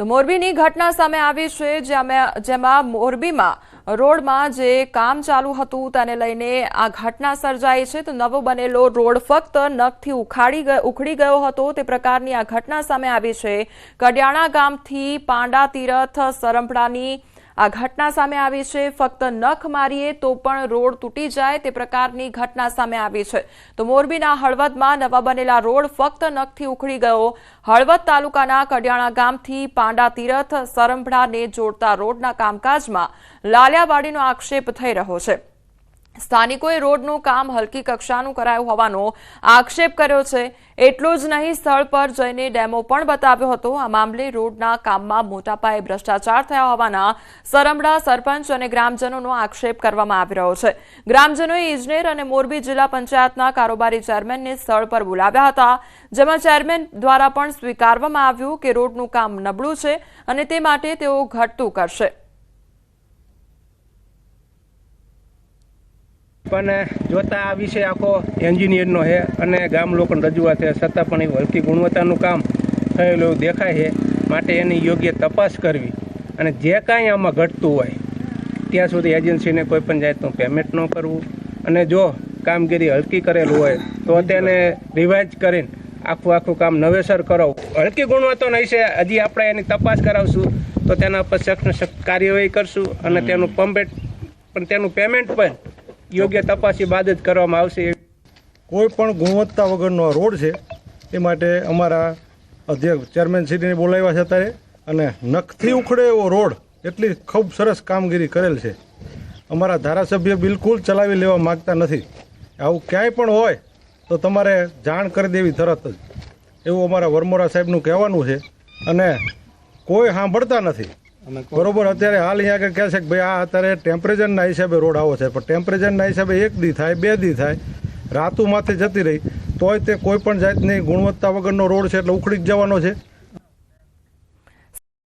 તો મોરબીની ઘટના સામે આવી છે જેમાં મોરબીમાં રોડમાં જે કામ ચાલુ હતું તેને લઈને આ ઘટના સર્જાઈ છે. તો નવો બનેલો રોડ ફક્ત નખથી ઉખાડી ઉખડી ગયો હતો. તે પ્રકારની આ ઘટના સામે આવી છે. કડિયાણા ગામથી પાંડા તીરથ સરંપડાની આ ઘટના સામે આવી છે. ફક્ત નખ મારીએ તો પણ રોડ તૂટી જાય તે પ્રકારની ઘટના સામે આવી છે. તો મોરબીના હળવદમાં નવા બનેલા રોડ ફક્ત નખથી ઉખડી ગયો. હળવદ તાલુકાના કડિયાણા ગામથી પાંડા તીરથ સરંભડાને જોડતા રોડના કામકાજમાં લાલિયાવાડીનો આક્ષેપ થઈ રહ્યો છે. સ્થાનિકોએ રોડનું કામ હલકી કક્ષાનું કરાયું હોવાનો આક્ષેપ કર્યો છે. એટલું જ નહીં, સ્થળ પર જઈને ડેમો પણ બતાવ્યો હતો. આ મામલે રોડના કામમાં મોટા પાયે ભ્રષ્ટાચાર થયા હોવાના સરમડા સરપંચ અને ગ્રામજનોનો આક્ષેપ કરવામાં આવી રહ્યો છે. ગ્રામજનોએ ઇજનેર અને મોરબી જિલ્લા પંચાયતના કારોબારી ચેરમેનને સ્થળ પર બોલાવ્યા હતા, જેમાં ચેરમેન દ્વારા પણ સ્વીકારવામાં આવ્યું કે રોડનું કામ નબળું છે અને તે માટે તેઓ ઘટતું કરશે. પણ જોતા આ વિષય આખો એન્જિનિયરનો છે અને ગામ લોકોને રજૂઆત છે. છતાં પણ એ હલકી ગુણવત્તાનું કામ થયેલું એવું દેખાય છે. માટે એની યોગ્ય તપાસ કરવી અને જે કાંઈ આમાં ઘટતું હોય ત્યાં સુધી એજન્સીને કોઈ પણ જાતનું પેમેન્ટ ન કરવું. અને જો કામગીરી હલકી કરેલું હોય તો તેને રિવાઇઝ કરીને આખું આખું કામ નવેસર કરાવું. હલકી ગુણવત્તો નહીં છે. હજી આપણે એની તપાસ કરાવશું તો તેના પર સખ્ત કાર્યવાહી કરશું અને તેનું પમ્પેટ પણ તેનું પેમેન્ટ પણ યોગ્ય તપાસી બાદ જ કરવામાં આવશે કોઈ પણ ગુણવત્તા વગરનો રોડ છે, એ માટે અમારા અધ્યક્ષ ચેરમેન શ્રીને બોલાવ્યા છે અત્યારે. અને નખથી ઉખડે એવો રોડ એટલી ખૂબ સરસ કામગીરી કરેલ છે. અમારા ધારાસભ્ય બિલકુલ ચલાવી લેવા માગતા નથી. આવું ક્યાંય પણ હોય, તો તમારે જાણ કરી દેવી તરત જ. એવું અમારા વરમોરા સાહેબનું કહેવાનું છે. અને કોઈ સાંભળતા નથી. બરોબર, અત્યારે હાલ અહીંયા આગળ કહે છે કે ભાઈ આ અત્યારે ટેમ્પરેચરના હિસાબે રોડ આવો છે, પણ ટેમ્પરેચરના હિસાબે એક દી થાય, બે દી થાય રાતું માથે જતી રહી, તોય તે કોઈ પણ જાતની ગુણવત્તા વગરનો રોડ છે એટલે ઉખડી જ જવાનો છે.